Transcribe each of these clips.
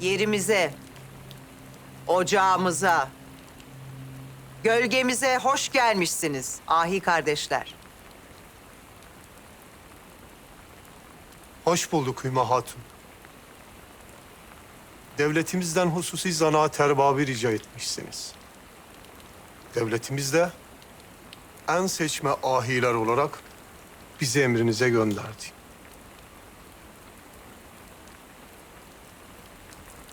yerimize, ocağımıza, gölgemize hoş gelmişsiniz ahi kardeşler. Hoş bulduk Hüma Hatun. Devletimizden hususi zanaat erbabı rica etmişsiniz. Devletimiz de en seçme ahiler olarak bizi emrinize gönderdi.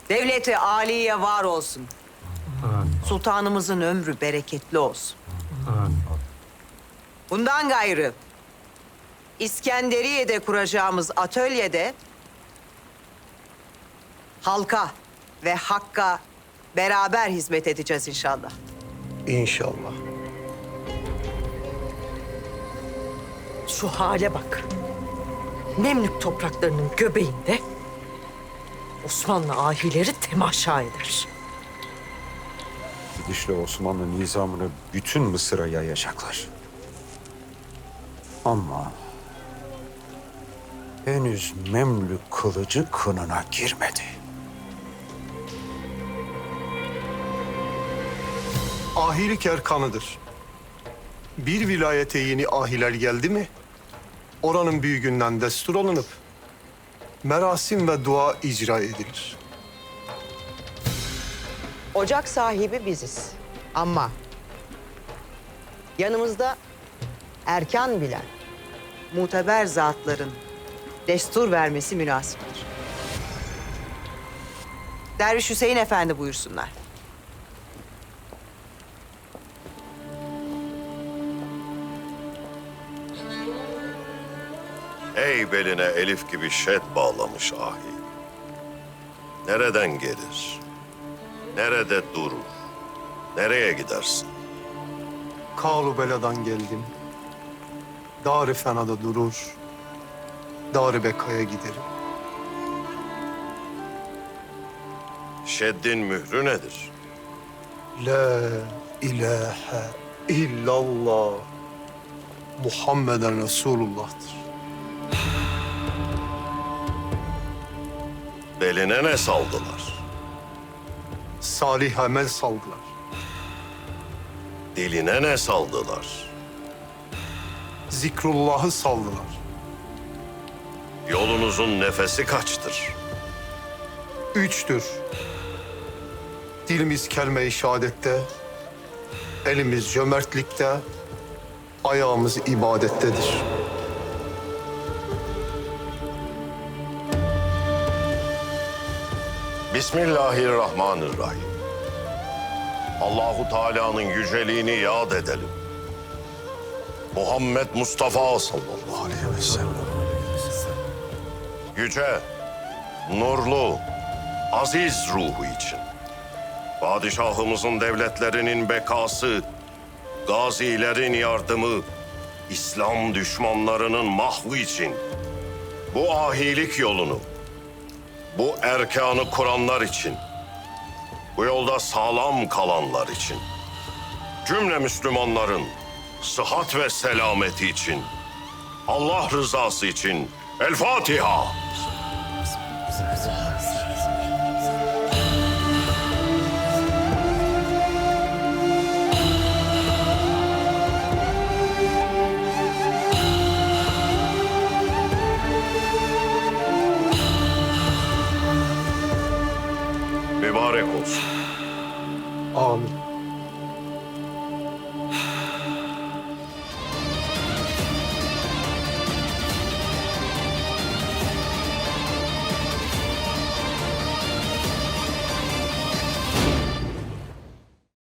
Devleti aliye var olsun. Sultanımızın ömrü bereketli olsun. Bundan gayrı İskenderiye'de kuracağımız atölyede halka ve hakka beraber hizmet edeceğiz inşallah. İnşallah. Şu hale bak. Nemlük topraklarının göbeğinde Osmanlı ahileri temaşa eder. Gidişle Osmanlı nizamını bütün Mısır'a yayacaklar. Ama henüz Memlük kılıcı kınına girmedi. Ahilik erkanıdır. Bir vilayete yeni ahiler geldi mi, oranın büyüğünden destur alınıp merasim ve dua icra edilir. Ocak sahibi biziz. Ama yanımızda erkan bilen, muteber zatların destur vermesi münasiptir. Derviş Hüseyin Efendi buyursunlar. Ey beline elif gibi şet bağlamış ahi. Nereden gelir? Nerede durur? Nereye gidersin? Kalu beladan geldim. Dar-ı fenada durur. Dar-ı bekaya giderim. Şeddin mührü nedir? La ilahe illallah. Muhammeden Resulullah'tır. Beline ne saldılar? Salih amel saldılar. Diline ne saldılar? Zikrullah'ı saldılar. Yolunuzun nefesi kaçtır? Üçtür. Dilimiz kelime-i şehadette, elimiz cömertlikte, ayağımız ibadettedir. Bismillahirrahmanirrahim. Allahu Teala'nın yüceliğini yad edelim. Muhammed Mustafa sallallahu aleyhi ve sellem. Yüce, nurlu, aziz ruhu için. Padişahımızın devletlerinin bekası, gazilerin yardımı, İslam düşmanlarının mahvu için bu ahilik yolunu bu erkanı kuranlar için, bu yolda sağlam kalanlar için, cümle Müslümanların sıhhat ve selameti için, Allah rızası için El Fatiha. Mübarek olsun. Amin.